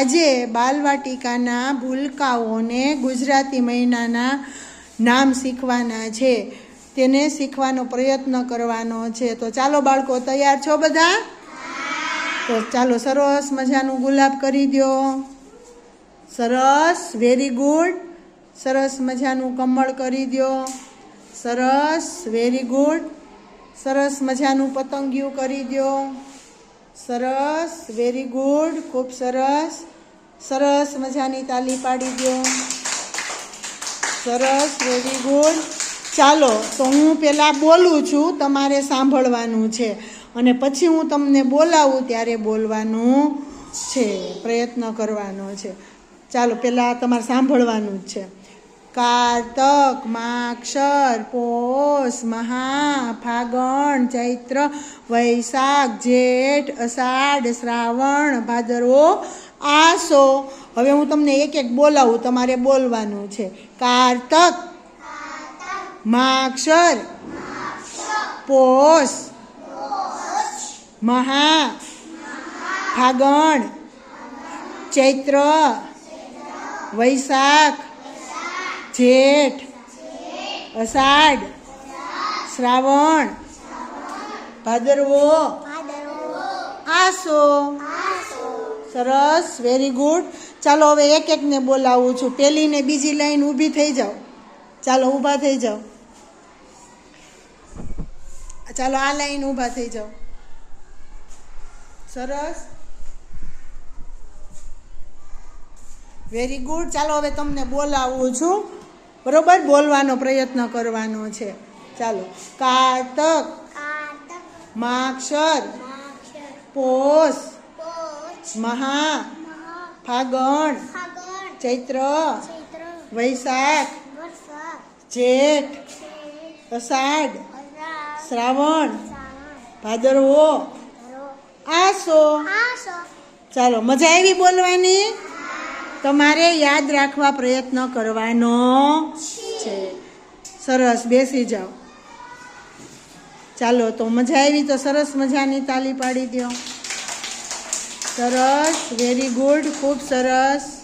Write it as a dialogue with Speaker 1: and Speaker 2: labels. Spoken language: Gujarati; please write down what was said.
Speaker 1: આજે બાલવાટિકાના ભૂલકાઓને ગુજરાતી મહિનાના નામ શીખવાના છે. તેને શીખવાનો પ્રયત્ન કરવાનો છે. તો ચાલો બાળકો, તૈયાર છો બધા? તો ચાલો, સરસ મજાનું ગુલાબ કરી દો. સરસ વેરી ગુડ સરસ મજાનું કમળ કરી દો. સરસ વેરી ગુડ સરસ મજાનું પતંગિયું કરી દો. સરસ વેરી ગુડ ખૂબ સરસ. સરસ મજાની તાલી પાડી દો. સરસ વેરી ગુડ ચાલો, તો હું પહેલાં બોલું છું, તમારે સાંભળવાનું છે. અને પછી હું તમને બોલાવું ત્યારે બોલવાનું છે, પ્રયત્ન કરવાનો છે. ચાલો પહેલાં તમારે સાંભળવાનું જ છે. કારતક માક્ષર પોષ મહા ફાગણ ચૈત્ર વૈશાખ જેઠ અષાઢ શ્રાવણ ભાદરવો આસો હવે હું તમને એક એક બોલાવું, તમારે બોલવાનું છે. કારતક માક્ષર પોષ મહા ફાગણ ચૈત્ર વૈશાખ જેઠ. અષાઢ. શ્રાવણ. ભાદરવો. આસો. સરસ વેરી ગુડ ચાલો હવે એક એકને બોલાવું છું. પહેલી ને બીજી લાઈન ઊભી થઈ જાઓ. ચાલો ઊભા થઈ જાઓ. ચાલો આ લાઈન ઊભા થઈ જાઓ. સરસ. વેરી ગુડ ચાલો હવે તમને બોલાવું છું. બરોબર? બોલવાનો પ્રયત્ન કરવાનો છે. ચાલો. કારતક માક્ષર. પોષ. મહા. ફાગણ. ચૈત્ર. વૈશાખ. જેઠ. અષાઢ. શ્રાવણ. ભાદરવો. આસો ચાલો. મજા આવી બોલવાની? તમારે યાદ રાખવા પ્રયત્ન કરવાનો છે. સરસ, બેસી જાઓ. ચાલો, તો મજા આવી તો સરસ મજાની તાલી પાડી દો. સરસ વેરી ગુડ ખૂબ સરસ.